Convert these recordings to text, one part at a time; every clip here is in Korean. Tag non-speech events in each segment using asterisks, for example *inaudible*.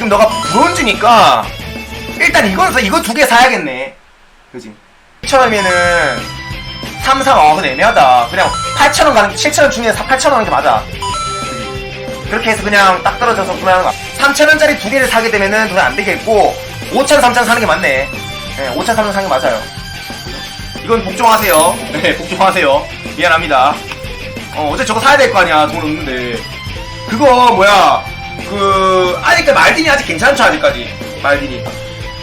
지금 너가 브론즈니까 일단 이건 사- 이거 두 개 사야겠네. 그지? 7천원이면은 3, 4, 어, 근데 애매하다. 그냥 8천원 가는, 7천원 중에 8천원 가는 게 맞아. 그렇게 해서 그냥 딱 떨어져서 거야. 3천원짜리 두 개를 사게 되면은 돈이 안 되겠고, 5천, 3천 사는 게 맞네. 네, 5천, 3천 사는 게 맞아요. 이건 복종하세요. *laughs* 네, 복종하세요. 미안합니다. 어, 어제 저거 사야 될 거 아니야. 돈 없는데. 그거, 뭐야. 그, 아직 그 말딘이 아직 괜찮죠, 아직까지. 말딘이.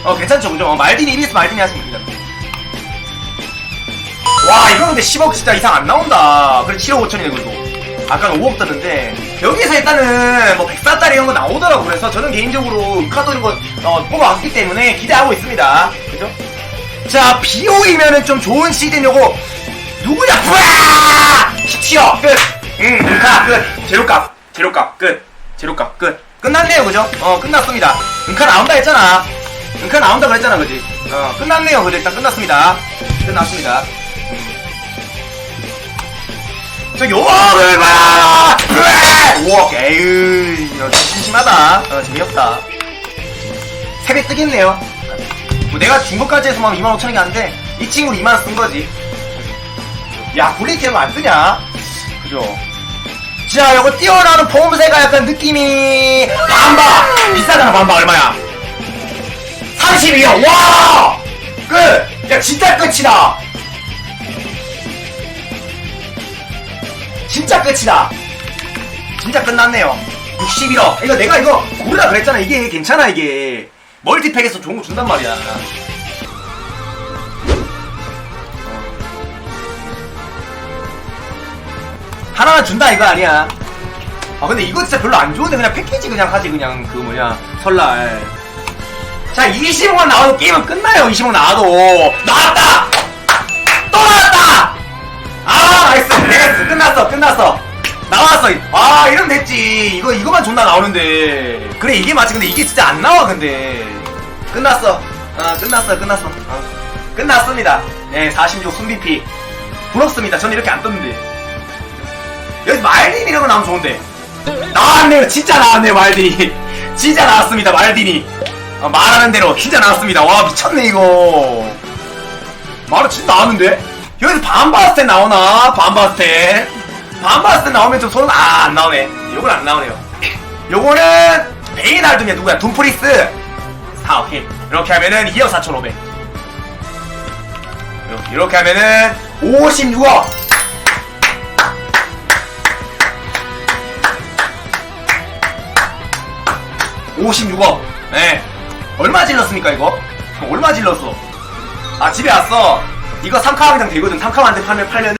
어, 괜찮죠, 그죠? 어, 말딘이 이비스 말딘이 하시면 됩니다. 와, 이거 근데 10억 진짜 이상 안 나온다. 그래, 7억 5천이네, 그래도. 아까는 5억 떴는데, 여기서 일단은 뭐 104짜리 이런 거 나오더라고. 그래서 저는 개인적으로 카드 이런 거, 어, 뽑아왔기 때문에 기대하고 있습니다. 그죠? 자, 비오이면은 좀 좋은 시즌 요거, 누구냐? 브아! 17억! 끝! 응, 은카, 끝! 제로값, 제로값, 끝! 제로값, 끝! 끝났네요, 그죠? 어, 끝났습니다. 은카 나온다 했잖아. 은카 나온다 그랬잖아, 그지? 어, 끝났네요, 그죠? 일단 끝났습니다. 끝났습니다. 저 요거를 봐! 우와, 에이, 이거 심심하다. 어, 재미없다. 세배 뜨겠네요. 뭐 내가 준 것까지 해서 막 2만 5천 원이 안 돼. 이 친구는 2만 원 쓴 거지. 야, 블리티는 안 뜨냐? 그죠? 자, 요거 뛰어나는 봄새가 약간 느낌이 반바! 비싸잖아, 반바 얼마야? 32요! 와! 끝! 야, 진짜 끝이다! 진짜 끝이다! 진짜 끝났네요. 61억. 이거 내가 이거 고르라 그랬잖아. 이게 괜찮아, 이게. 멀티팩에서 좋은 거 준단 말이야. 하나만 준다 이거 아니야. 아 근데 이거 진짜 별로 안 좋은데 그냥 패키지 그냥 하지 그냥 그 뭐냐 설날. 자 25만 나와도 게임은 끝나요 25 나와도. 나왔다. 또 나왔다. 아 나이스. 나이스 끝났어 끝났어. 나왔어. 아 이러면 됐지. 이거 이거만 존나 나오는데. 그래 이게 맞지. 근데 이게 진짜 안 나와 근데. 끝났어. 아 끝났어 끝났어. 어. 끝났습니다. 네46 순비피 부럽습니다. 저는 이렇게 안 떴는데 여기 말딘 이런 거 나오면 좋은데. 나왔네요. 진짜 나왔네요 말딘이. 진짜 나왔습니다 말딘이. 어, 말하는 대로 진짜 나왔습니다. 와 미쳤네 이거. 말은 진짜 나왔는데? 여기서 반바스텐 나오나? 반바스텐. 반바스텐 나오면 좀 소름 아안 나오네. 요건 안 나오네요. 요거는 베이날드냐 누구야? 둠프리스. 아 오케이. 이렇게 하면은 2억 4,500 이렇게, 이렇게 하면은 56억 56억. 네. 얼마 질렀습니까, 이거? *laughs* 얼마 질렀어? 아, 집에 왔어. 이거 3카왕장 되거든. 3카왕한테 팔면, 팔면.